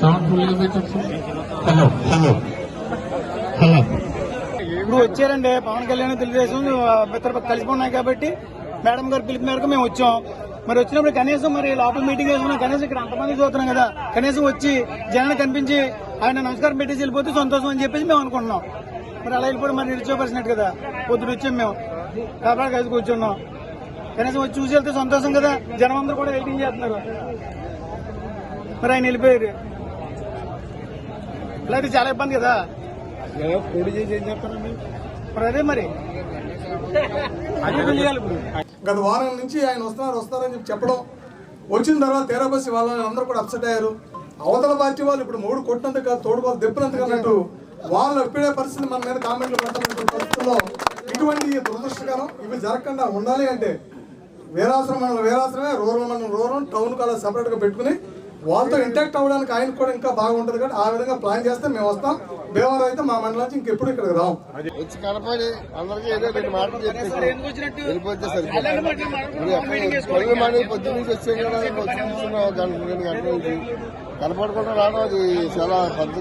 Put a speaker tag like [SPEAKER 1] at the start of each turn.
[SPEAKER 1] Sound ఫుల్గా పెట్టచ్చు. Hello hello hello.
[SPEAKER 2] ఇప్పుడు వచ్చారండి. పవన్ కళ్యాణ్ తెలుగుదేశం ఇద్దరు కలిసి ఉన్నాయి కాబట్టి మేడం గారు పిలుపు మేరకు మేము వచ్చాం. మరి వచ్చినప్పుడు కనీసం మరి లోపల మీటింగ్ వేసుకున్నాం కనీసం ఇక్కడ అంతమంది చూస్తున్నాం కదా. కనీసం వచ్చి జనాన్ని కనిపించి ఆయన నమస్కారం పెట్టేసి వెళ్ళిపోతే సంతోషం అని చెప్పేసి మేము అనుకుంటున్నాం. మరి అలా వెళ్ళిపోవడం మరి నిలిచోపరిచినట్టు కదా. పొద్దున వచ్చాం మేము. కాబట్టి కలిసి కూర్చున్నాం. కనీసం వచ్చి చూసి వెళ్తే సంతోషం కదా. జనం అందరూ కూడా వెయిటింగ్ చేస్తున్నారు. మరి ఆయన వెళ్ళిపోయారు. ఇలా అయితే చాలా ఇబ్బంది కదా?
[SPEAKER 3] పొడి చేసి ఏం చెప్తారండి
[SPEAKER 2] మరి అదే మరి.
[SPEAKER 4] గత వారం నుంచి ఆయన వస్తున్నారు వస్తారని చెప్పి చెప్పడం. వచ్చిన తర్వాత తేరాబస్సి వాళ్ళని అందరూ కూడా అప్సెట్ అయ్యారు. అవతల పార్టీ వాళ్ళు ఇప్పుడు మూడు కొట్టినందుకు కాదు తోడు వాళ్ళు దెప్పినందుకు అన్నట్టు వాళ్ళు ఎప్పుడే పరిస్థితి మన మీద కామెంట్లు పెడుతున్నటువంటి పరిస్థితుల్లో ఇటువంటి దురదృష్టకరం ఇవి జరగకుండా ఉండాలి అంటే వీరాశ్రమం మండలం వీరాశ్రమే రూరల్ మండలం రూరల్ టౌన్ కాలేజ్ సపరేట్గా పెట్టుకుని వాళ్ళతో ఇంటాక్ట్ అవ్వడానికి ఆయన కూడా ఇంకా బాగుంటుంది కాబట్టి ఆ విధంగా ప్లాన్ చేస్తే మేము వస్తాం. భీమవరం అయితే మా మండలం నుంచి ఇంకెప్పుడు ఇక్కడికి రాం
[SPEAKER 3] వచ్చి కనపడి అందరికీ ఏదో రెండు మాటలు చెప్పేసి వెళ్ళిపోతే సరిపోతుంది పొద్దున్న నుంచి వచ్చాం కదా వచ్చి గంట రెండు గంటల నుంచి కనపడకుండా రావడం అది చాలా పద్ధతి